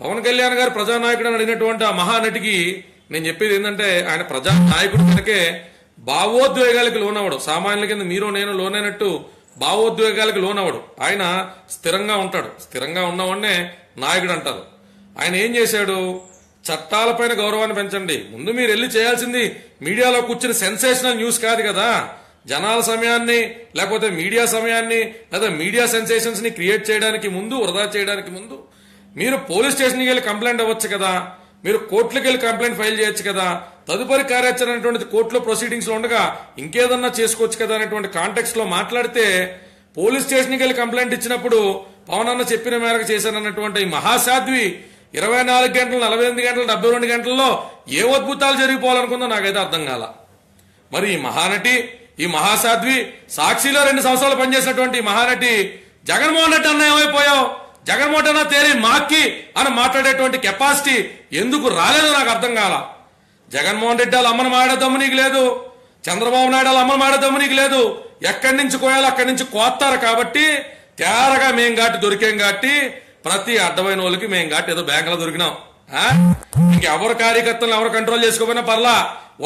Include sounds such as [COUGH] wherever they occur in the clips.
పవన్ కళ్యాణ్ గారు ప్రజానాయకుడు అని అడిగినటువంటి ఆ మహానటికి నేను చెప్పేది ఏంటంటే ఆయన ప్రజా నాయకుడు కనుకే భావోద్వేగాలకు లోనవడు సామాన్యుల కింద మీరు నేను లోనైనట్టు భావోద్వేగాలకు లోనవడు ఆయన స్థిరంగా ఉంటాడు. స్థిరంగా ఉన్నవాడినే నాయకుడు అంటారు. ఆయన ఏం చేశాడు? చట్టాలపైన గౌరవాన్ని పెంచండి. ముందు మీరు వెళ్ళి చేయాల్సింది మీడియాలో కూర్చుని సెన్సేషనల్ న్యూస్ కాదు కదా. జనాల సమయాన్ని లేకపోతే మీడియా సమయాన్ని లేదా మీడియా సెన్సేషన్స్ని క్రియేట్ చేయడానికి ముందు వృధా చేయడానికి ముందు మీరు పోలీస్ స్టేషన్కి వెళ్ళి కంప్లైంట్ అవ్వచ్చు కదా మీరు కోర్టులకు వెళ్ళి కంప్లైంట్ ఫైల్ చేయొచ్చు కదా తదుపరి కార్యాచరణ అనేటువంటిది కోర్టులో ప్రొసీడింగ్స్లో ఉండగా ఇంకేదన్నా చేసుకోవచ్చు కదా అనేటువంటి కాంటెక్స్ట్లో మాట్లాడితే పోలీస్ స్టేషన్కి వెళ్ళి కంప్లైంట్ ఇచ్చినప్పుడు పవన్ అన్న చెప్పిన మేరకు చేశానన్నటువంటి ఈ మహాసాధ్వి ఇరవై నాలుగు గంటలు నలభై ఎనిమిది గంటలు డెబ్బై రెండు గంటల్లో ఏ అద్భుతాలు జరిగిపోవాలనుకుందో నాకైతే అర్థం కాల. మరి ఈ మహానటి ఈ మహాసాధ్వి సాక్షిలో రెండు సంవత్సరాలు పనిచేసినటువంటి ఈ మహానటి జగన్మోహన్ రెడ్డి అన్న ఏమైపోయావు? జగన్మోహన్ అన్న తేరి మాక్కి అని మాట్లాడేటువంటి కెపాసిటీ ఎందుకు రాలేదో నాకు అర్థం కాల. జగన్మోహన్ రెడ్డి వాళ్ళ అమ్మను మాడేదమ్ము నీకు లేదు. చంద్రబాబు నాయుడు వాళ్ళ అమ్మను మాడేదమ్ము నీకు లేదు. ఎక్కడి నుంచి కోయాలో అక్కడి నుంచి కోస్తారు కాబట్టి తేరగా మేం గాటి దొరికాం కాబట్టి ప్రతి అడ్డమైన వాళ్ళకి మేం గాటి ఏదో బ్యాంకులో దొరికినాం. ఇంకెవరు కార్యకర్తలను ఎవరు కంట్రోల్ చేసుకోపోయినా పర్లా.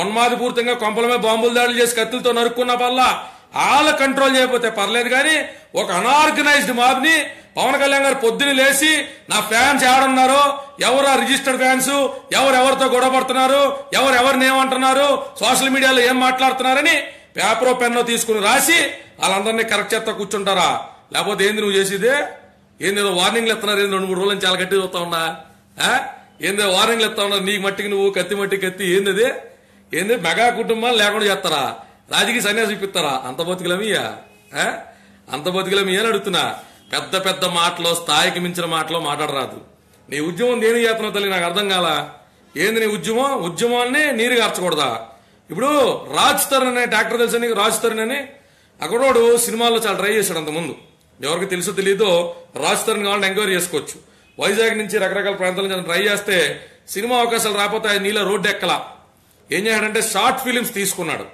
ఉన్మాది పూర్తిగా కొంపలమే బాంబులు దాడులు చేసి కత్తులతో నరుక్కున్నా పర్లా. వాళ్ళ కంట్రోల్ చేయకపోతే పర్లేదు కానీ ఒక అనార్గనైజ్డ్ మాబ్ని పవన్ కళ్యాణ్ గారు పొద్దున లేచి నా ఫ్యాన్స్ ఎవరున్నారు ఎవరు ఆ రిజిస్టర్డ్ ఫ్యాన్స్ ఎవరు ఎవరితో గొడవ పడుతున్నారు ఎవరు ఎవరిని ఏమంటున్నారు సోషల్ మీడియాలో ఏం మాట్లాడుతున్నారని పేపర్ పెన్ను తీసుకుని రాసి వాళ్ళందరినీ కరెక్ట్ చేస్తా కూర్చుంటారా? లేకపోతే ఏంది నువ్వు చేసేదే? ఏంది వార్నింగ్లు ఇస్తున్నారు ఏంది రెండు మూడు రోజులు చాలా గట్టి చూస్తా ఉన్నా? ఏందో వార్నింగ్లు ఇస్తా ఉన్నారు? నీకు మట్టికి నువ్వు కత్తి మట్టి కత్తి ఏంది ఏంది? మెగా కుటుంబాలు లేకుండా చేస్తారా? రాజకీయ సన్యాసి ఇప్పిస్తారా అంత బతుకులమయ్యా అంత బతుకులమయ్యా అని అడుగుతున్నా. పెద్ద పెద్ద మాటలో స్థాయికి మించిన మాటలో మాట్లాడరాదు. నీ ఉద్యమం దేని చేస్తున్నావు తల్లి? నాకు అర్థం కాల? ఏంది నీ ఉద్యమం? ఉద్యమాన్ని నీరు గార్చకూడదా ఇప్పుడు రాజ్ తరుణ్ అనే డాక్టర్ తెలుసు నీకు? రాజ్ తరుణ్ అని? అక్కడోడు సినిమాల్లో చాలా ట్రై చేశాడు అంత ముందు ఎవరికి తెలుసో తెలియదో రాజ్ తరుణ్ కావాలంటే ఎంక్వైరీ చేసుకోవచ్చు. వైజాగ్ నుంచి రకరకాల ప్రాంతాల నుంచి ట్రై చేస్తే సినిమా అవకాశాలు రాకపోతే ఆయన నీళ్ళ రోడ్డు ఎక్కల. ఏం చేశాడంటే షార్ట్ ఫిలిమ్స్ తీసుకున్నాడు.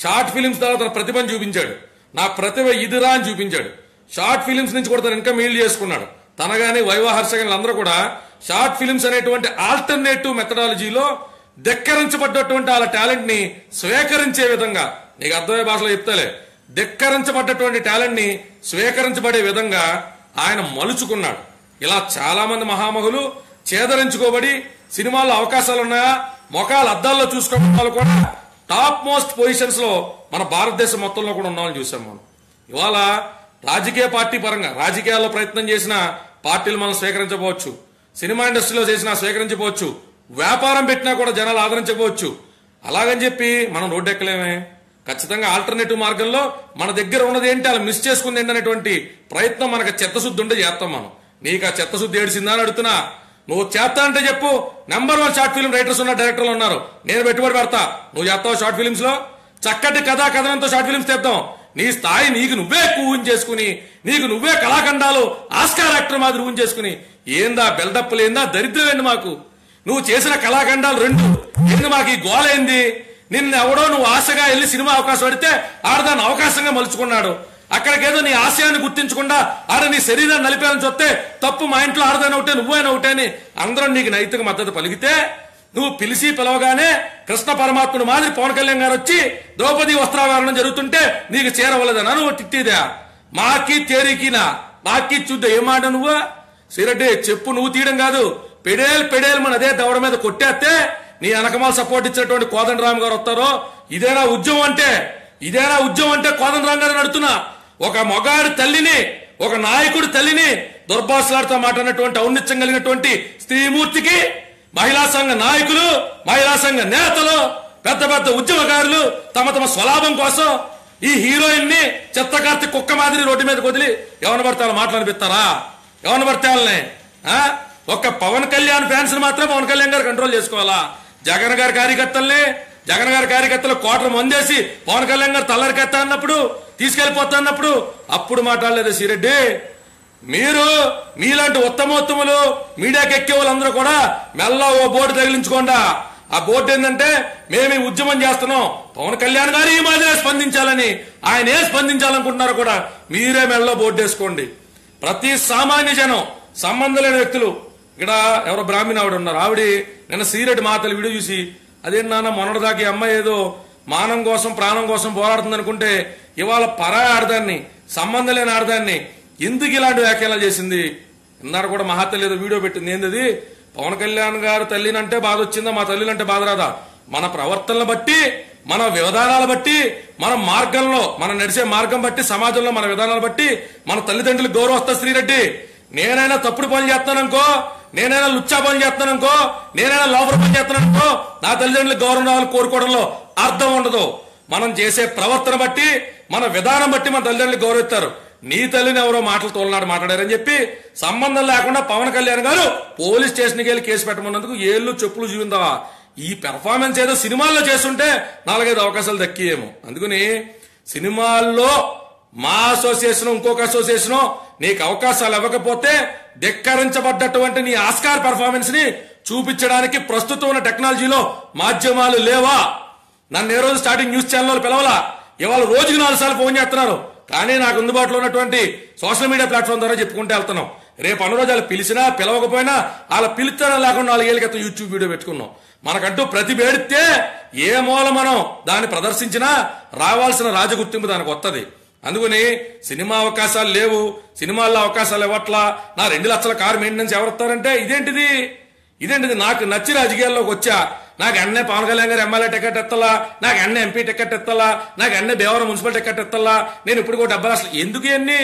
షార్ట్ ఫిలిమ్స్ ద్వారా తన ప్రతిభను చూపించాడు. నా ప్రతిభ ఇదిరా అని చూపించాడు. షార్ట్ ఫిలిమ్స్ నుంచి కూడా తన ఇన్కమ్ ఈల్డ్ చేసుకున్నాడు. తనగానే గాని అందరూ కూడా షార్ట్ ఫిలిమ్స్ అనేటువంటి ఆల్టర్నేటివ్ మెథడాలజీలో ధిక్కరించబడ్డటువంటి వాళ్ళ టాలెంట్ని స్వీకరించే విధంగా నీకు అర్థమయ్యే భాషలో చెప్తాలే ధిక్కరించబడ్డటువంటి టాలెంట్ని స్వీకరించబడే విధంగా ఆయన మలుచుకున్నాడు. ఇలా చాలా మంది మహామహులు చేదరించుకోబడి సినిమాల్లో అవకాశాలు ఉన్నాయా మొఖాలు అద్దాల్లో చూసుకోవడం వాళ్ళు కూడా టాప్ మోస్ట్ పొజిషన్స్లో మన భారతదేశం మొత్తంలో కూడా ఉన్నామని చూసాం మనం. ఇవాళ రాజకీయ పార్టీ పరంగా రాజకీయాల్లో ప్రయత్నం చేసిన పార్టీలు మనం స్వీకరించకపోవచ్చు సినిమా ఇండస్ట్రీలో చేసినా స్వీకరించవచ్చు వ్యాపారం పెట్టినా కూడా జనాలు ఆదరించవచ్చు అలాగని చెప్పి మనం రోడ్డు ఎక్కలేమే ఖచ్చితంగా ఆల్టర్నేటివ్ మార్గంలో మన దగ్గర ఉన్నది ఏంటి అలా మిస్ చేసుకుంది ఏంటనేటువంటి ప్రయత్నం మనకు చిత్తశుద్ధి ఉండే చేస్తాం మనం. నీకు ఆ చెత్తశుద్ధి ఏడిసిందా అని అడుగుతున్నా. నువ్వు చేస్తా అంటే చెప్పు. Number one short film writers ఉన్న డైరెక్టర్లు ఉన్నారు. నేను పెట్టుబడి పెడతా. నువ్వు చేస్తావు షార్ట్ ఫిల్మ్స్లో? చక్కటి కథా కథనంతో షార్ట్ ఫిల్మ్స్ తెద్దాం. నీ స్థాయి నీకు నువ్వే ఎక్కువ ఊహించేసుకుని నీకు నువ్వే కళాఖండాలు ఆస్కార్ యాక్టర్ మాదిరి ఊహించేసుకుని ఏందా బిల్డప్ లేందా? దరిద్రమేంది మాకు? నువ్వు చేసిన కళాఖండాలు రెండు. నిన్ను మాకు ఈ గోలైంది నిన్ను ఎవడో నువ్వు ఆశగా వెళ్ళి సినిమా అవకాశం పడితే ఆడదాన్ని అవకాశంగా మలుచుకున్నాడు. అక్కడికేదో నీ ఆశయాన్ని గుర్తించకుండా ఆడ నీ శరీరాన్ని నలిపేయాలని చూస్తే తప్పు మా ఇంట్లో ఆడదాని ఒకటే నువ్వైనా ఒకటే అని అందరం నీకు నైతిక మద్దతు పలిగితే నువ్వు పిలిచి పిలవగానే కృష్ణ పరమాత్ముడు మాదిరి పవన్ కళ్యాణ్ గారు వచ్చి ద్రౌపది వస్త్రావరణం జరుగుతుంటే నీకు చేరవలేదనా నువ్వు తిట్టిదా మాకి తేరికినా? మాకి చూద్దా? ఏం మాట నువ్వు? సిరడ్డి చెప్పు నువ్వు తీయడం కాదు. పెడేలు పెడేలు మన అదే దవడ మీద కొట్టేస్తే నీ వెనకమాల సపోర్ట్ ఇచ్చినటువంటి కోదండరామ్ గారు వస్తారో? ఇదేనా ఉద్యమం అంటే? ఇదేనా ఉద్యమం అంటే కోదండరామ్ గారు నడుతున్నా. ఒక మొగాడి తల్లిని ఒక నాయకుడి తల్లిని దుర్భాషలాడుతూ మాట్లాడినటువంటి ఔన్నిత్యం కలిగినటువంటి స్త్రీమూర్తికి మహిళా సంఘ నాయకులు మహిళా సంఘ నేతలు పెద్ద పెద్ద ఉద్యమకారులు తమ తమ స్వలాభం కోసం ఈ హీరోయిన్ని చెత్తకార్తి కుక్క మాదిరి రోడ్డు మీద వదిలి ఎవరిని పడితే వాళ్ళు మాట్లాడిపిస్తారా ఎవరిని పడితే వాళ్ళని? ఒక్క పవన్ కళ్యాణ్ ఫ్యాన్స్ మాత్రం పవన్ కళ్యాణ్ గారు కంట్రోల్ చేసుకోవాలా? జగన్ గారి కార్యకర్తల్ని జగన్ గారి కార్యకర్తలు కోటలు మందేసి పవన్ కళ్యాణ్ గారు తల్లరికెత్తా అన్నప్పుడు తీసుకెళ్ళిపోతా అన్నప్పుడు అప్పుడు మాట్లాడలేదు సిరెడ్డి. మీరు మీలాంటి ఉత్తమోత్తములు మీడియాకి ఎక్కే వాళ్ళందరూ కూడా మెల్ల ఓ బోర్డు తగిలించుకోండా. ఆ బోర్డు ఏంటంటే మేము ఈ ఉద్యమం చేస్తున్నాం. పవన్ కళ్యాణ్ గారు ఈ మాదిరే స్పందించాలని ఆయన ఏ స్పందించాలనుకుంటున్నారో కూడా మీరే మెల్ల బోర్డు వేసుకోండి. ప్రతి సామాన్య జనం సంబంధం లేని వ్యక్తులు. ఇక్కడ ఎవరో బ్రాహ్మణ ఆవిడ ఉన్నారు. ఆవిడ నిన్న సీరెడ్డి మాతలు వీడియో చూసి అదే నాన్న మొన్నటిదాకా ఈ అమ్మాయి ఏదో మానం కోసం ప్రాణం కోసం పోరాడుతుంది అనుకుంటే ఇవాళ పరా ఆడదాన్ని సంబంధం లేని ఆడదాన్ని ఎందుకు ఇలాంటి వ్యాఖ్యలు చేసింది? ఇందాక కూడా మహాతల్లి ఏదో వీడియో పెట్టింది. ఏంది పవన్ కళ్యాణ్ గారు తల్లినంటే బాధ వచ్చిందా? మా తల్లినంటే బాధ రాదా? మన ప్రవర్తనలు బట్టి మన విధానాలు బట్టి మన మార్గంలో మనం నడిచే మార్గం బట్టి సమాజంలో మన విధానాలు బట్టి మన తల్లిదండ్రులకు గౌరవస్తా శ్రీరెడ్డి. నేనైనా తప్పుడు పనులు చేస్తాననుకో నేనైనా లుచ్చా చేస్తున్నాను అనుకో నేనైనా లోపల పని చేస్తాననుకో నా తల్లిదండ్రులకు గౌరవం రావాలని కోరుకోవడంలో అర్థం ఉండదు. మనం చేసే ప్రవర్తన బట్టి మన విధానం బట్టి మన తల్లిదండ్రులు గౌరవిస్తారు. నీ తల్లిని ఎవరో మాటలు తోలనాడు మాట్లాడారని చెప్పి సంబంధం లేకుండా పవన్ కళ్యాణ్ గారు పోలీస్ స్టేషన్కి వెళ్ళి కేసు పెట్టమన్నందుకు ఏళ్ళు చెప్పులు చూపిందావా ఈ పెర్ఫార్మెన్స్ ఏదో సినిమాల్లో చేస్తుంటే నాలుగైదు అవకాశాలు దక్కియేమో అందుకని సినిమాల్లో మా అసోసియేషన్ ఇంకొక అసోసియేషన్ నీకు అవకాశాలు ఇవ్వకపోతే ధిక్కరించబడ్డటువంటి నీ ఆస్కార్ పెర్ఫార్మెన్స్ని చూపించడానికి ప్రస్తుతం ఉన్న టెక్నాలజీలో మాధ్యమాలు లేవా? నన్ను ఏ రోజు స్టార్టింగ్ న్యూస్ ఛానల్ పిలవలా? ఇవాళ రోజుకి నాలుగు సార్లు ఫోన్ చేస్తున్నారు. కానీ నాకు అందుబాటులో ఉన్నటువంటి సోషల్ మీడియా ప్లాట్ఫామ్ ద్వారా చెప్పుకుంటూ వెళ్తున్నాం. రేపు అన్ని రోజు వాళ్ళు పిలిచినా పిలవకపోయినా వాళ్ళ పిలుస్తారా లేకుండా నాలుగేళ్ళ క్రితం యూట్యూబ్ వీడియో పెట్టుకున్నాం. మనకంటూ ప్రతి వేడితే ఏ మూల మనం దాన్ని ప్రదర్శించినా రావాల్సిన రాజగుర్తింపు దానికి వస్తుంది అందుకని సినిమా అవకాశాలు లేవు సినిమాల్లో అవకాశాలు ఇవ్వట్లా. నా రెండు లక్షల కారు మెయింటెనెన్స్ ఎవరిస్తారంటే ఇదేంటిది? ఇదేంటిది? నాకు నచ్చి రాజకీయాల్లోకి వచ్చా. నాకు అన్నే పవన్ కళ్యాణ్ గారు ఎమ్మెల్యే టికెట్ ఎత్తలా? నాకు అన్నే ఎంపీ టికెట్ ఎత్తలా? నాకు అన్నే భీమవరం మున్సిపల్ టికెట్ ఎత్తలా? నేను ఇప్పుడు కూడా డబ్బులు అసలు ఎందుకు ఇవన్నీ?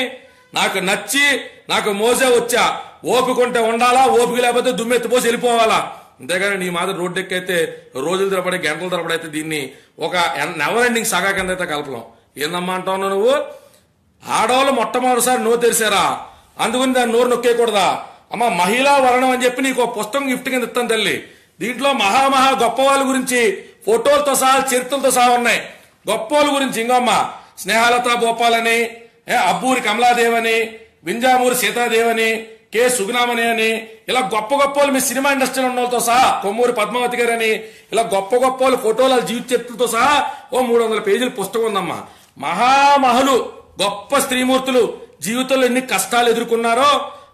నాకు నచ్చి నాకు మోసే వచ్చా. ఓపిక ఉంటే ఉండాలా? ఓపిక లేకపోతే దుమ్మెత్తిపోసి వెళ్ళిపోవాలా? అంతేగాని నీ మాదిరి రోడ్డు ఎక్కైతే రోజుల తరబడి గంటల తరబడి అయితే దీన్ని ఒక నెవర్ ఎండింగ్ సగా కింద అయితే కలపలం. ఏందమ్మా అంటావు నువ్వు? ఆడవాళ్ళు మొట్టమొదటిసారి నువ్వు తెరిసారా అందుకని దాన్ని నోరు నొక్కేయకూడదా? అమ్మ మహిళా వరణం అని చెప్పి నీకు ఒక పుస్తకం గిఫ్ట్ కింద ఇస్తాను తల్లి. దీంట్లో మహామహా గొప్ప వాళ్ళ గురించి ఫోటోలతో సహా చరిత్రలతో సహా ఉన్నాయి. గొప్ప వాళ్ళ గురించి ఇంకోమ్మ స్నేహలత గోపాలని ఏ, అబ్బూరి కమలాదేవని వింజామూరి సీతాదేవని కె. సుగుణామణి అని ఇలా గొప్ప గొప్ప వాళ్ళు మీ సినిమా ఇండస్ట్రీలో ఉన్న వాళ్ళతో సహా కొమ్మూరి పద్మావతి గారు అని ఇలా గొప్ప గొప్ప వాళ్ళు ఫోటోలు జీవిత చరిత్రతో సహా ఓ మూడు వందల పేజీల పుస్తకం ఉందమ్మా. మహామహులు గొప్ప స్త్రీమూర్తులు జీవితంలో ఎన్ని కష్టాలు ఎదుర్కొన్నారో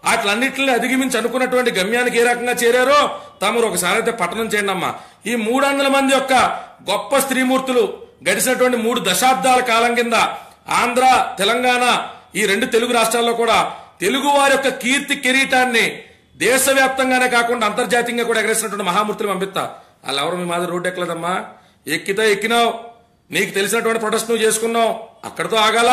వాటిలన్నింటిని అధిగమించి అనుకున్నటువంటి గమ్యానికి ఏ రకంగా చేరారో తమరు ఒకసారి అయితే పట్టణం చేయండి అమ్మా. ఈ మూడు వందల మంది యొక్క గొప్ప స్త్రీమూర్తులు గడిచినటువంటి మూడు దశాబ్దాల కాలం కింద ఆంధ్ర తెలంగాణ ఈ రెండు తెలుగు రాష్ట్రాల్లో కూడా తెలుగు వారి యొక్క కీర్తి కిరీటాన్ని దేశవ్యాప్తంగానే కాకుండా అంతర్జాతీయంగా కూడా ఎగరేసినటువంటి మహామూర్తులు పంపిస్తా. వాళ్ళు ఎవరు మీ మాదిరి రోడ్డు ఎక్కలేదమ్మా. ఎక్కితే ఎక్కినావు. నీకు తెలిసినటువంటి ప్రొటెస్ట్ నువ్వు చేసుకున్నావు. అక్కడితో ఆగాల.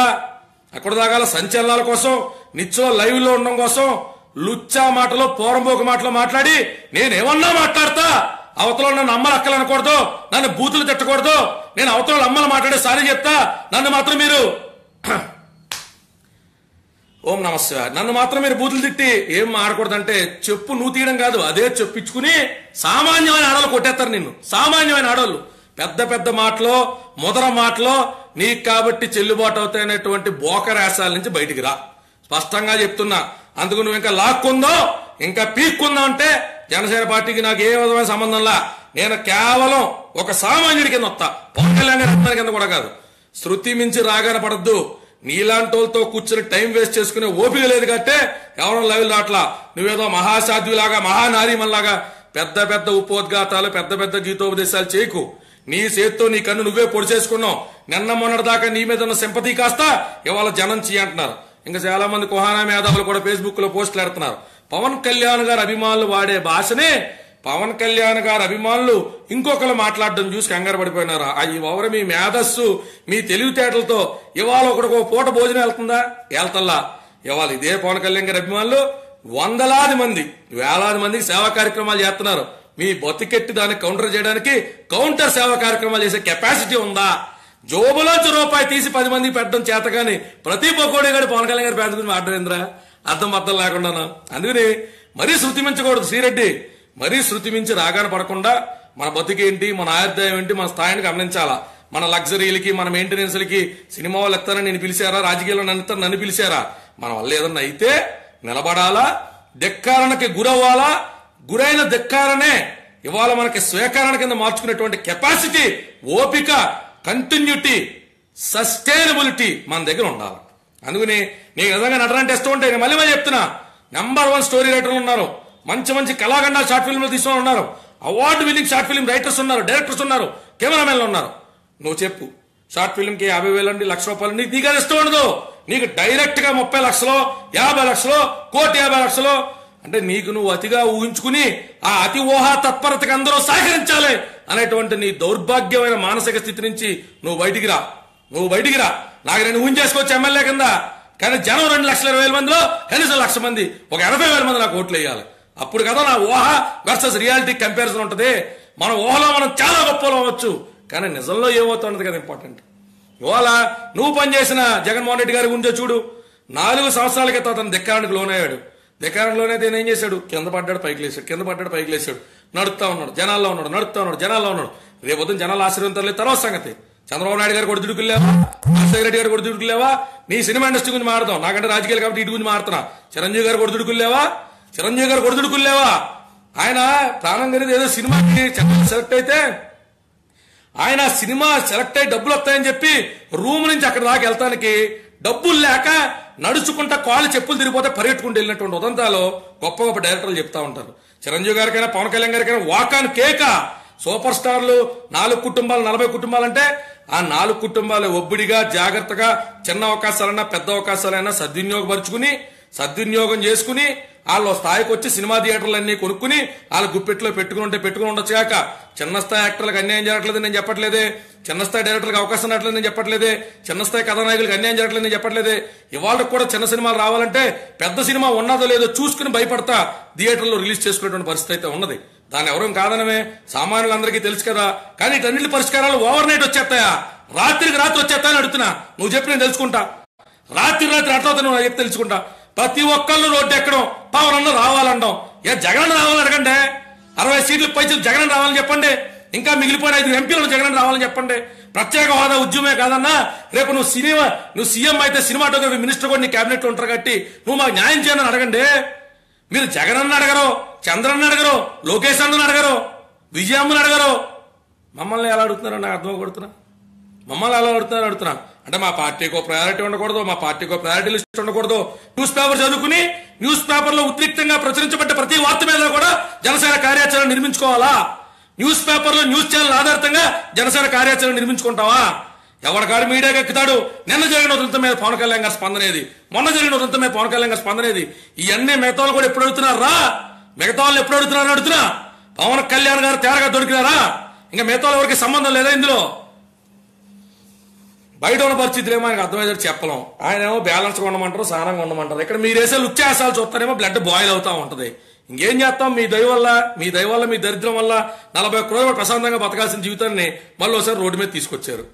అక్కడితో ఆగాల సంచలనాల కోసం నిత్యం లైవ్లో ఉండడం కోసం లుచ్చా మాటలో పోరంబోక మాటలో మాట్లాడి నేనేమన్నా మాట్లాడతా? అవతల నన్ను అమ్మలు అక్కలు అనకూడదు. నన్ను బూతులు తిట్టకూడదు. నేను అవతల అమ్మలు మాట్లాడే సారీ చెప్తా. నన్ను మాత్రం మీరు [CLEARS THROAT] ఓం నమస్తే నన్ను మాత్రం మీరు బూతులు తిట్టి ఏం ఆడకూడదంటే చెప్పు నువ్వు తీయడం కాదు. అదే చెప్పించుకుని సామాన్యమైన ఆడవాళ్ళు కొట్టేస్తారు నిన్ను. సామాన్యమైన ఆడవాళ్ళు. పెద్ద పెద్ద మాటలో ముదర మాటలో నీకు కాబట్టి చెల్లుబాటు అవుతాయనేటువంటి బోకరాశాల నుంచి బయటికి రా. స్పష్టంగా చెప్తున్నా. అందుకు నువ్వు ఇంకా లాక్కుందో ఇంకా పీక్కుందో అంటే జనసేన పార్టీకి నాకు ఏ విధమైన సంబంధంలా నేను కేవలం ఒక సామాన్యుడి కింద వస్తా. పవన్ కళ్యాణ్ గారి కింద కూడా కాదు. శృతి మించి రాగాన పడద్దు. నీలాంటి వాళ్ళతో కూర్చుని టైం వేస్ట్ చేసుకునే ఓపిక లేదు కట్టే ఎవరో లైవ్ రాట్లా. నువ్వేదో మహాసాధ్యులాగా మహానారీమల్లాగా పెద్ద పెద్ద ఉపోద్ఘాతాలు పెద్ద పెద్ద గీతోపదేశాలు చేయకు. నీ చేత్తో నీ కన్ను నువ్వే పొడిచేసుకున్నావు నిన్న మొన్నటి దాకా నీ మీద ఉన్న సింపతి కాస్త ఇవాళ జనం చేయి అంటున్నారు. ఇంకా చాలా మంది కుహానా మేధావులు కూడా ఫేస్బుక్లో పోస్టులు పెడుతున్నారు పవన్ కళ్యాణ్ గారు అభిమానులు వాడే భాషనే పవన్ కళ్యాణ్ గారు అభిమానులు ఇంకొకరు మాట్లాడడం చూసి కంగారు పడిపోయినారు? అవి ఎవరు మీ మేధస్సు మీ తెలివితేటలతో ఇవాళ ఒకడికి ఒక పూట భోజనం వెళ్తుందా? వెళ్తల్లా. ఇవాళ ఇదే పవన్ కళ్యాణ్ గారి అభిమానులు వందలాది మంది వేలాది మందికి సేవా కార్యక్రమాలు చేస్తున్నారు. మీ బతికెట్టి దాన్ని కౌంటర్ చేయడానికి కౌంటర్ సేవా కార్యక్రమాలు చేసే కెపాసిటీ ఉందా? జోబులోంచి రూపాయి తీసి పది మంది పెట్టడం చేత కానీ ప్రతి పకోడీ గారు పవన్ కళ్యాణ్ గారు పేద గురించి అర్థం అర్థం లేకుండాను అందుకని మరీ శృతి మించకూడదు శ్రీరెడ్డి. మరీ శృతి మించి రాగాన పడకుండా మన బతికేంటి మన ఆయుర్దాయం ఏంటి మన స్థాయిని గమనించాలా? మన లగ్జరీలకి మన మెయింటెనెన్స్లకి సినిమా వాళ్ళు ఎత్తారని నేను పిలిచారా? రాజకీయాల్లో నన్ను ఎత్తారని నన్ను పిలిచారా? మన వల్ల ఏదన్నా అయితే నిలబడాలా? ధిక్కారణకి గురవ్వాలా? గురైన ధిక్కారనే. ఇవాళ మనకి స్వీకరణ కింద మార్చుకునేటువంటి కెపాసిటీ ఓపిక కంటిన్యూటీ సస్టైనబిలిటీ మన దగ్గర ఉండాలి. అందుకని నీకు నిజంగా నటనంటే టెస్ట్ ఉంటే నేను మళ్ళీ మళ్ళీ చెప్తున్నా. నెంబర్ వన్ స్టోరీ రైటర్లు ఉన్నారు. మంచి మంచి కళాఖండాలు షార్ట్ ఫిల్మ్లు తీసుకుని ఉన్నారు. Award winning short film writers ఉన్నారు డైరెక్టర్స్ ఉన్నారు కెమెరామెన్లు ఉన్నారు. నువ్వు చెప్పు షార్ట్ ఫిల్మ్కి యాభై వేలు అండి లక్ష రూపాయలు నీకు నీకు అది ఇష్టం ఉండదు. నీకు డైరెక్ట్గా ముప్పై లక్షలో యాభై లక్షలో కోటి యాభై లక్షలో అంటే నీకు నువ్వు అతిగా ఊహించుకుని ఆ అతి ఊహా తత్పరతకు అందరూ సహకరించాలి అనేటువంటి నీ దౌర్భాగ్యమైన మానసిక స్థితి నుంచి నువ్వు బయటికి రా. నువ్వు బయటికి రా. నాకు నేను ఊహించేసుకోవచ్చు ఎమ్మెల్యే కింద. కానీ జనం రెండు లక్షల ఇరవై వేల మందిలో కనీసం లక్ష మంది ఒక ఎనభై వేల మంది నాకు ఓట్లు వేయాలి. అప్పుడు కదా నా ఊహ వర్సెస్ రియాలిటీ కంపారిజన్ ఉంటుంది. మన ఊహలో మనం చాలా గొప్పలో అవ్వచ్చు. కానీ నిజంలో ఏమవుతున్నది కదా ఇంపార్టెంట్ ఇవాళ నువ్వు పనిచేసిన జగన్మోహన్ రెడ్డి గారి గురించో చూడు. నాలుగు సంవత్సరాల క్రితం అతను ధిక్కారానికి లోనయ్యాడు. వికారంలోనే లోనైతే ఏం చేశాడు? కింద పడ్డాడు పైకి లేచాడు. కింద పడ్డాడు పైకి లేచాడు. నడుస్తా ఉన్నాడు జనాల్లో ఉన్నాడు నడుస్తా ఉన్నాడు జనాల్లో ఉన్నాడు. రేపు పొద్దున జనాలు ఆశీర్వంతాలు తర్వాత సంగతి. చంద్రబాబు నాయుడు గారు కూడా దుడుకులేవా రాజశేఖర రెడ్డి గారు కూడా దుడుకులేవా నీ సినిమా ఇండస్ట్రీ గురించి మాడదాం నాకంటే రాజకీయాలు కాబట్టి ఇటు గురించి మాడుతున్నా చిరంజీవి గారు కూడా దుడుకులేవా చిరంజీవి గారు కూడా దుడుకులేవా ఆయన ప్రాణం గరిది ఏదో సినిమాకి సెలెక్ట్ అయితే ఆయన సినిమా సెలెక్ట్ అయ్యి డబ్బులు వస్తాయని చెప్పి రూమ్ నుంచి అక్కడ దాకా వెళ్తానికి డబ్బులు లేక నడుచుకుంటా కాళ్ళు చెప్పులు తిరిగిపోతే పరిగెట్టుకుంటూ వెళ్ళినటువంటి ఉదంతాలు గొప్ప గొప్ప డైరెక్టర్లు చెప్తా ఉంటారు. చిరంజీవి గారికైనా పవన్ కళ్యాణ్ గారికైనా వాకాన్ కేక. సూపర్ స్టార్లు నాలుగు కుటుంబాలు నలభై కుటుంబాలు అంటే ఆ నాలుగు కుటుంబాలు ఒబ్బిడిగా జాగ్రత్తగా చిన్న అవకాశాలైనా పెద్ద అవకాశాలైనా సద్వినియోగపరుచుకుని సద్వినియోగం చేసుకుని వాళ్ళు స్థాయికి వచ్చి సినిమా థియేటర్లు కొనుక్కుని వాళ్ళ గుప్పెట్లో పెట్టుకుని ఉంటే పెట్టుకుని ఉండొచ్చు కాక చిన్న స్థాయి యాక్టర్లకు అన్యాయం జరగట్లేదు నేను చెప్పట్లేదే. చిన్న స్థాయి డైరెక్టర్లకు అవకాశం రావట్లేదు నేను చెప్పట్లేదే. చిన్న స్థాయి కథానాయకులకు అన్యాయం జరగట్లేదు నేను చెప్పట్లేదే. ఇవాళ కూడా చిన్న సినిమాలు రావాలంటే పెద్ద సినిమా ఉన్నదో లేదో చూసుకుని భయపడతా థియేటర్లో రిలీజ్ చేసుకునేటువంటి పరిస్థితి అయితే ఉన్నది. దాని ఎవరం కాదనమే. సామాన్యులందరికీ తెలుసు కదా. కానీ ఇటన్నిటి పరిష్కారాలు ఓవర్ నైట్ వచ్చేస్తాయా? రాత్రికి రాత్రి వచ్చేస్తాయని అడుగుతున్నా. నువ్వు చెప్పి నేను తెలుసుకుంటా. రాత్రి రాత్రి అట్లవుతా నువ్వు చెప్పి తెలుసుకుంటా. ప్రతి ఒక్కళ్ళు రోడ్డు ఎక్కడం పవన్ అన్న రావాలంటాం ఏ జగన్ రావాలని అడగండి. అరవై సీట్లు పైసలు జగన్ రావాలని చెప్పండి. ఇంకా మిగిలిపోయిన ఐదు ఎంపీలను జగన్ రావాలని చెప్పండి. ప్రత్యేక హోదా ఉద్యమే కాదన్నా రేపు నువ్వు సినిమా నువ్వు సీఎం అయితే సినిమాటోగ్రఫీ మినిస్టర్ కూడా నీ క్యాబినెట్లో ఉంటారు కాబట్టి నువ్వు మాకు న్యాయం చేయని అడగండి. మీరు జగన్ అన్న అడగరు చంద్రన్న అడగరు లోకేష్ అన్న అడగరు విజయమ్మను అడగరు. మమ్మల్ని ఎలా అడుగుతున్నారో నాకు అర్థం కొడుతున్నా. మమ్మల్ని ఎలా అడుగుతున్నారో అడుగుతున్నా. అంటే మా పార్టీకో ప్రయారిటీ ఉండకూడదు మా పార్టీకో ప్రయారిటీ లిస్ట్ ఉండకూడదు. న్యూస్ పేపర్ చదువుకుని న్యూస్ పేపర్లో ఉద్రిక్తంగా ప్రచురించబడ్డ ప్రతి వార్త మీద కూడా జనసేన కార్యాచరణ నిర్మించుకోవాలా? న్యూస్ పేపర్లో న్యూస్ ఛానల్ ఆధారితంగా జనసేన కార్యాచరణ నిర్మించుకుంటావా? ఎవరికాడు మీడియాకి ఎక్కుతాడు? నిన్న జరిగిన ఉదంతం మీద పవన్ కళ్యాణ్ గారు స్పందనేది మొన్న జరిగిన ఉదంతం మీద పవన్ కళ్యాణ్ గారు స్పందనేది ఇవన్నీ మిగతా వాళ్ళు కూడా ఎప్పుడు అడుగుతున్నారు? రా! మిగతా వాళ్ళు ఎప్పుడు అడుగుతున్నారు అడుగుతున్నా? పవన్ కళ్యాణ్ గారు తేరగా దొరికినారా? ఇంకా మిగతా వాళ్ళ ఎవరికి సంబంధం లేదా ఇందులో? బయట ఉన్న పరిస్థితులు ఏమో ఆయనకు అర్థమయ్యేది చెప్పలేం. ఆయన ఏమో బ్యాలెన్స్ ఉండమంటారు సానంగా ఉండమంటారు ఇక్కడ మీరు వేసే లుచ్చేసాలు చూస్తారేమో బ్లడ్ బాయిల్ అవుతా ఉంటుంది. ఇంకేం చేస్తాం? మీ దయ వల్ల మీ దయ వల్ల మీ దరిద్రం వల్ల నలభై ఒక్క రోజులు ప్రశాంతంగా బతకాల్సిన జీవితాన్ని మళ్ళీ ఒకసారి రోడ్డు మీద తీసుకొచ్చారు.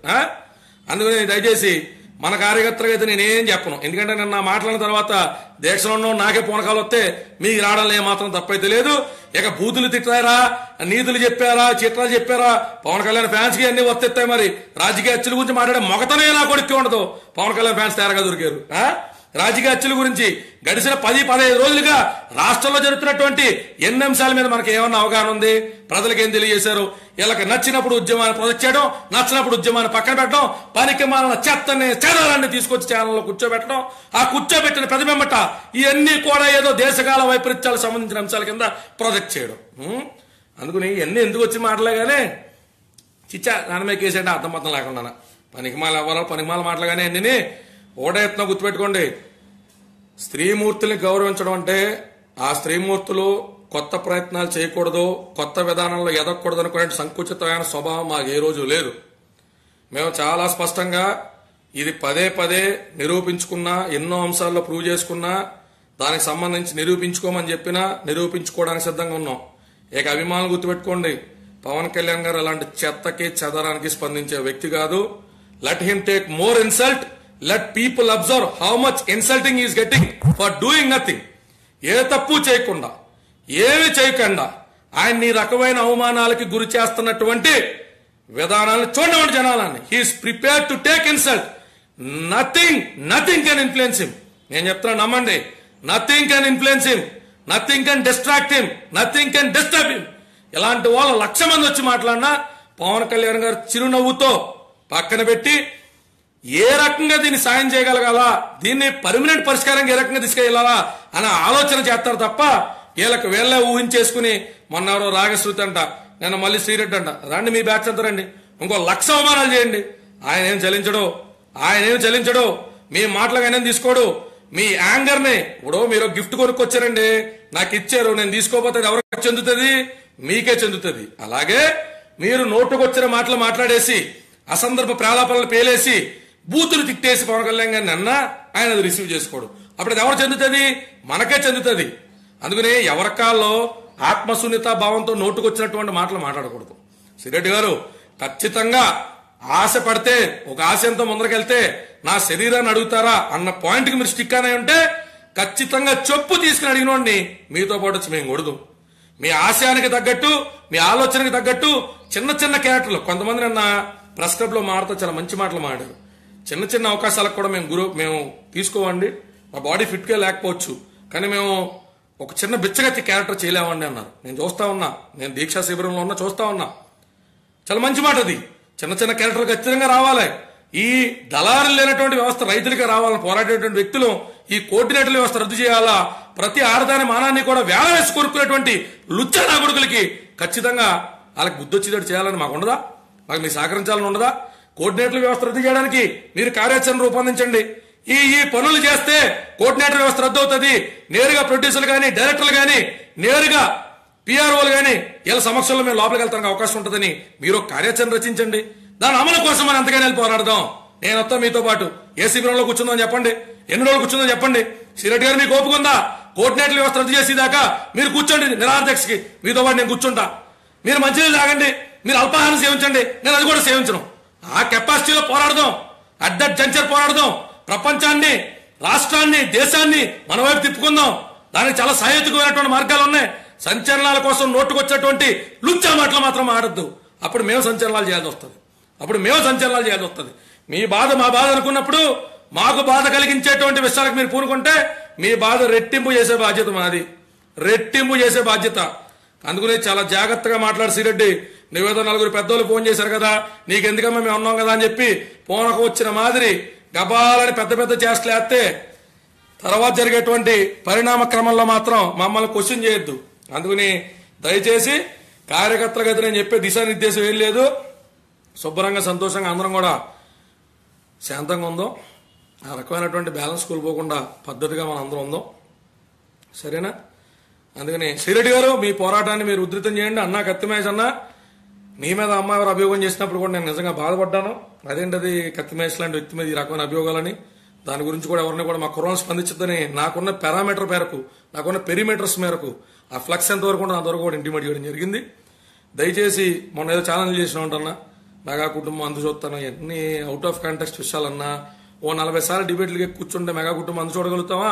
అందుకని దయచేసి మన కార్యకర్తలకు అయితే నేనేం చెప్పను. ఎందుకంటే నేను నా మాట్లాడిన తర్వాత దేశంలో నాకే పూనకాలు వస్తే మీకు రావడం ఏమాత్రం తప్పైతే లేదు. ఇక బూతులు తిట్టారా? నీతులు చెప్పారా? చిట్రాలు చెప్పారా? పవన్ కళ్యాణ్ ఫ్యాన్స్కి అన్ని వర్తిస్తాయి మరి. రాజకీయ హత్యల గురించి మాట్లాడే మొగతనే నా కొడుక్కి ఉండదు? పవన్ కళ్యాణ్ ఫ్యాన్స్ తేరగా దొరికారు. రాజకీయ హత్యల గురించి గడిచిన పది పదహైదు రోజులుగా రాష్ట్రంలో జరుగుతున్నటువంటి ఎన్ని అంశాల మీద మనకి ఏమన్నా అవగాహన ఉంది? ప్రజలకు ఏం తెలియజేశారు? వీళ్ళకి నచ్చినప్పుడు ఉద్యమాన్ని ప్రొజెక్ట్ చేయడం నచ్చినప్పుడు ఉద్యమాన్ని పక్కన పెట్టడం పనికి మాలిన చెత్తని చెదాలన్నీ తీసుకొచ్చి ఛానల్లో కూర్చోబెట్టడం ఆ కూర్చోబెట్టిన ప్రతిబింబట ఇవన్నీ కూడా ఏదో దేశకాల వైపరీత్యాలకు సంబంధించిన అంశాల కింద ప్రొజెక్ట్ చేయడం. అందుకని ఇవన్నీ ఎందుకు వచ్చి మాటలేగానే చిచ్చా నాన్నమే కేసు అంటే అర్థం మొత్తం లేకుండా పనికిమాల ఎవరో పనికిమాల మాటలుగానే అన్ని ఓడెత్తున గుర్తుపెట్టుకోండి. స్త్రీమూర్తుల్ని గౌరవించడం అంటే ఆ స్త్రీమూర్తులు కొత్త ప్రయత్నాలు చేయకూడదు కొత్త విధానంలో ఎదగకూడదు అనుకునే సంకుచితమైన స్వభావం మాకు ఏ రోజు లేదు. మేము చాలా స్పష్టంగా ఇది పదే పదే నిరూపించుకున్నా ఎన్నో అంశాల్లో ప్రూవ్ చేసుకున్నా దానికి సంబంధించి నిరూపించుకోమని చెప్పినా నిరూపించుకోవడానికి సిద్ధంగా ఉన్నాం. ఇక అభిమానులు గుర్తుపెట్టుకోండి పవన్ కళ్యాణ్ గారు అలాంటి చెత్తకి చెదరానికి స్పందించే వ్యక్తి కాదు. Let him take more insult let people observe how much insulting is getting for doing nothing ఏ తప్పు చేయకుండా ఏమి చేయకుండా ఆయన ఈ రకమైన అవమానాలకి గురి చేస్తున్నటువంటి విధానాలను చూడమండి జనాలని he is prepare to take insult nothing nothing can influence him నేను చెప్తున్నా నమ్మండి. Nothing can influence him nothing can distract him nothing can disturb him ఇలాంటి వాళ్ళు లక్ష మంది వచ్చి మాట్లాడినా పవన్ కళ్యాణ్ గారు చిరునవ్వుతో పక్కన పెట్టి ఏ రకంగా దీన్ని సాయం చేయగలగాలా? దీన్ని పర్మనెంట్ పరిష్కారం ఏ రకంగా తీసుకెళ్ళాలా అనే ఆలోచన చేస్తారు తప్ప వీళ్ళకి వీళ్ళే ఊహించేసుకుని మొన్న ఎవరో రాగశ్రుతి అంట నేను మళ్ళీ శ్రీరెడ్డి అంట. రండి మీ బ్యాచ్ అంతా రండి. ఇంకో లక్ష అవమానాలు చేయండి. ఆయన ఏం చలించడు. ఆయన ఏం చలించడు. మీ మాటలకు ఆయన ఏం తీసుకోడు. మీ యాంగర్ని ఇప్పుడు మీరు గిఫ్ట్ కొనుక్కొచ్చారండి. నాకు ఇచ్చారు. నేను తీసుకోపోతే ఎవరికి చెందుతుంది? మీకే చెందుతుంది. అలాగే మీరు నోటుకొచ్చిన మాటలు మాట్లాడేసి అసందర్భ ప్రాలాపనలు పేలేసి బూతులు తిట్టేసి పవన్ కళ్యాణ్ గారిని అన్నా ఆయన అది రిసీవ్ చేసుకోడు. అప్పుడు అది ఎవరు చెందుతుంది? మనకే చెందుతుంది. అందుకనే ఎవరికాల్లో ఆత్మశూన్యత భావంతో నోటుకొచ్చినటువంటి మాటలు మాట్లాడకూడదు. సిరెడ్డి గారు ఖచ్చితంగా ఆశ పడితే ఒక ఆశయంతో ముందరకెళ్తే నా శరీరాన్ని అడుగుతారా అన్న పాయింట్కి మీరు స్టిక్ అనే ఉంటే ఖచ్చితంగా చెప్పు తీసుకుని అడిగినోడిని మీతో పాటు వచ్చి మేము కొడదు. మీ ఆశయానికి తగ్గట్టు మీ ఆలోచనకి తగ్గట్టు చిన్న చిన్న క్యారెక్టర్లు. కొంతమంది నిన్న ప్రెస్ క్లబ్లో చాలా మంచి మాటలు మాడారు చిన్న చిన్న అవకాశాలకు కూడా మేము గురు మేము తీసుకోవండి. మా బాడీ ఫిట్గా లేకపోవచ్చు. కానీ మేము ఒక చిన్న బిచ్చగత్తి క్యారెక్టర్ చేయలేమండి అన్నారు. నేను చూస్తా ఉన్నా. నేను దీక్షా శిబిరంలో ఉన్నా చూస్తా ఉన్నా. చాలా మంచి మాట అది. చిన్న చిన్న క్యారెక్టర్ ఖచ్చితంగా రావాలి. ఈ దళారులు లేనటువంటి వ్యవస్థ రైతులుగా రావాలని పోరాడేటువంటి వ్యక్తులు ఈ కోఆర్డినేటర్ వ్యవస్థ రద్దు చేయాలా? ప్రతి ఆడదాని మానాన్ని కూడా వేల వేసి కోరుకునేటువంటి లుచ్చ నాగుడుకులకి ఖచ్చితంగా వాళ్ళకి బుద్ధి వచ్చేటట్టు చేయాలని మాకు ఉండదా మాకు మీ సహకరించాలని ఉండదా? కోఆర్డినేటర్ వ్యవస్థ రద్దు చేయడానికి మీరు కార్యాచరణ రూపొందించండి. ఈ ఈ పనులు చేస్తే కోఆర్డినేటర్ వ్యవస్థ రద్దు అవుతుంది. నేరుగా ప్రొడ్యూసర్లు కానీ డైరెక్టర్లు కానీ నేరుగా పిఆర్ఓలు కానీ వీళ్ళ సమక్షంలో మేము లోపలికి వెళ్తానికి అవకాశం ఉంటుందని మీరు కార్యాచరణ రచించండి. దాని అమలు కోసం మనం ఎంతగానే వెళ్ళి పోరాడదాం. నేను వస్తా మీతో పాటు. ఏ శిబిరంలో కూర్చుందని చెప్పండి. ఎన్ని రోజులు కూర్చుందని చెప్పండి. సిరెడ్డి గారు మీకు ఓపుకుందా కోఆర్డినేటర్ వ్యవస్థ రద్దు చేసేదాకా మీరు కూర్చోండి. నిరాధ్యక్షకి మీతో పాటు నేను కూర్చుంటా. మీరు మంచినీళ్ళు తాగండి. మీరు అల్పాహారం సేవించండి. నేను అది కూడా సేవించను. ఆ కెపాసిటీలో పోరాడదాం. అట్ దట్ జంచర్ పోరాడదాం. ప్రపంచాన్ని రాష్ట్రాన్ని దేశాన్ని మన వైపు తిప్పుకుందాం. దానికి చాలా సహేతుకమైనటువంటి మార్గాలు ఉన్నాయి. సంచలనాల కోసం నోటుకొచ్చేటువంటి లుచ్చా మాటలు మాత్రం ఆడద్దు. అప్పుడు మేము సంచలనాలు చేయాల్సి వస్తుంది. అప్పుడు మేము సంచలనాలు చేయాల్సి వస్తుంది. మీ బాధ మా బాధ అనుకున్నప్పుడు మాకు బాధ కలిగించేటువంటి విషయాలకు మీరు పూనుకుంటే మీ బాధ రెట్టింపు చేసే బాధ్యత మాది. రెట్టింపు చేసే బాధ్యత. అందుకనే చాలా జాగ్రత్తగా మాట్లాడు సిరెడ్డి నువ్వేదో నలుగురు పెద్దోళ్ళు ఫోన్ చేశారు కదా నీకెందుకమ్మా మేము ఉన్నాం కదా అని చెప్పి పోనకు వచ్చిన మాదిరి గబాలని పెద్ద పెద్ద చేస్తలేస్తే తర్వాత జరిగేటువంటి పరిణామ క్రమంలో మాత్రం మమ్మల్ని క్వశ్చన్ చేయొద్దు. అందుకని దయచేసి కార్యకర్తల గది నేను చెప్పే దిశానిర్దేశం ఏం లేదు. శుభ్రంగా సంతోషంగా అందరం కూడా శాంతంగా ఉందాం. ఆ రకమైనటువంటి బ్యాలెన్స్ కోల్పోకుండా పద్ధతిగా మనం అందరం ఉందాం. సరేనా? అందుకని శ్రీరెడ్డి గారు మీ పోరాటాన్ని మీరు ఉధృతం చేయండి. అన్నా కత్తిమేష్ అన్నా నీ మీద అమ్మాయి అభియోగం చేసినప్పుడు కూడా నేను నిజంగా బాధపడ్డాను. అదేంటది? కత్తిమేష్ లాంటి వ్యక్తి మీద ఈ రకమైన అభియోగాలని దాని గురించి కూడా ఎవరిని కూడా మా కుర్రం స్పందించద్దని నాకున్న పారామీటర్ మేరకు నాకున్న పెరిమీటర్స్ మేరకు ఆ ఫ్లక్స్ ఎంత వరకు నా అంతవరకు కూడా ఇంటిమేట్ చేయడం జరిగింది. దయచేసి మొన్న ఏదో ఛాలెంజ్ చేసిన ఉంటన్నా మెగా కుటుంబం అందు చూస్తాను ఎన్ని అవుట్ ఆఫ్ కాంటెక్స్ట్ విషయాలన్నా ఓ నలభై సార్లు డిబేట్లకి కూర్చుంటే మెగా కుటుంబం అందు చూడగలుగుతావా?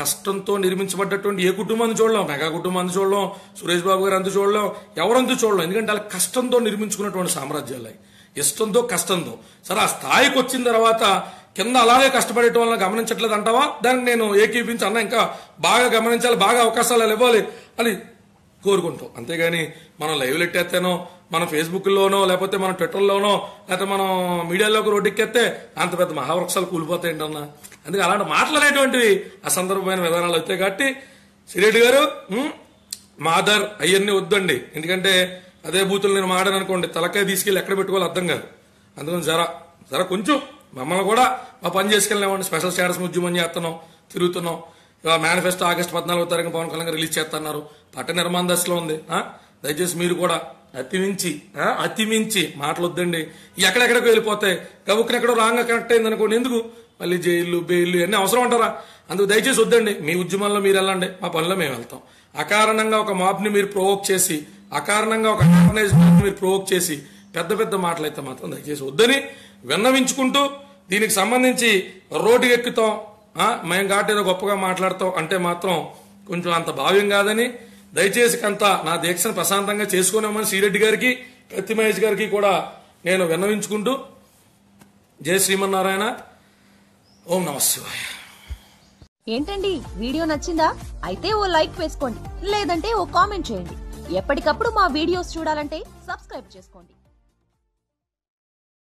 కష్టంతో నిర్మించబడ్డటువంటి ఏ కుటుంబాన్ని చూడలేం మెగా కుటుంబాన్ని చూడలేం సురేష్ బాబు గారు అందు చూడలేం ఎవరందు చూడలేం. ఎందుకంటే అలా కష్టంతో నిర్మించుకున్నటువంటి సామ్రాజ్యాలు అవి. ఇష్టంతో కష్టంతో. సరే ఆ స్థాయికి వచ్చిన తర్వాత కింద అలాగే కష్టపడేటం వాళ్ళని గమనించట్లేదు అంటావా? దానికి నేను ఏకీపించి అన్న ఇంకా బాగా గమనించాలి బాగా అవకాశాలు ఇవ్వాలి అని కోరుకుంటాం. అంతేగాని మనం లైవ్ ఎట్టేస్తేనో మన ఫేస్బుక్లోనో లేకపోతే మన ట్విట్టర్లోనో లేకపోతే మనం మీడియాలోకి రోడ్డెక్కేస్తే అంత పెద్ద మహావృక్షాలు కూలిపోతాయంటన్నా. అందుకే అలాంటి మాట్లాడేటువంటివి అసందర్భమైన విధానాలు అవుతాయి కాబట్టి సిరెడ్డి గారు మాదర్ అవన్నీ వద్దండి. ఎందుకంటే అదే బూతులు నేను మాడాను అనుకోండి తలకాయ తీసుకెళ్ళి ఎక్కడ పెట్టుకోవాలి అర్థం కాదు. అందుకని జరా జరా కొంచెం మమ్మల్ని కూడా మా పని చేసుకెళ్ళినామండి స్పెషల్ స్టేటస్ ఉద్యమం చేస్తున్నాం తిరుగుతున్నాం. ఇవాళ మేనిఫెస్టో ఆగస్టు పద్నాలుగో తారీఖు పవన్ కళ్యాణ్ రిలీజ్ చేస్తున్నారు. పట్ట నిర్మాణ దశలో ఉంది. దయచేసి మీరు కూడా అతిమించి అతిమించి ఆ? మాటలు వద్దండి ఎక్కడెక్కడికి వెళ్ళిపోతాయి. గబుక్కున ఎక్కడో రాంగ్ కనెక్ట్ అయింది అనుకోండి ఎందుకు? మళ్ళీ జైళ్ళు బెయిల్ అన్నీ అవసరం అంటారా? అందుకు దయచేసి వద్దండి. మీ ఉద్యమంలో మీరు వెళ్ళండి. మా పనిలో మేము వెళ్తాం. అకారణంగా ఒక మాబ్ని మీరు ప్రొవోక్ చేసి అకారణంగా ఒక ఆర్గనైజ్ మీరు ప్రొవోక్ చేసి పెద్ద పెద్ద మాటలు అయితే మాత్రం దయచేసి వద్దని విన్నవించుకుంటూ దీనికి సంబంధించి రోడ్డు ఎక్కుతాం. మేము కాబట్టి ఏదో గొప్పగా మాట్లాడతాం అంటే మాత్రం కొంచెం అంత భావ్యం కాదని దయచేసి కంత నా దీక్షను ప్రశాంతంగా చేసుకున్నామని శ్రీరెడ్డి గారికి కత్తి మహేష్ గారికి కూడా నేను విన్నవించుకుంటూ జయ శ్రీమన్నారాయణ. ఓం నమ శివాయ. ఏంటండి? వీడియో నచ్చిందా? అయితే ఓ లైక్ వేసుకోండి. లేదంటే ఓ కామెంట్ చేయండి. ఎప్పటికప్పుడు మా వీడియోస్ చూడాలంటే సబ్స్క్రైబ్ చేసుకోండి.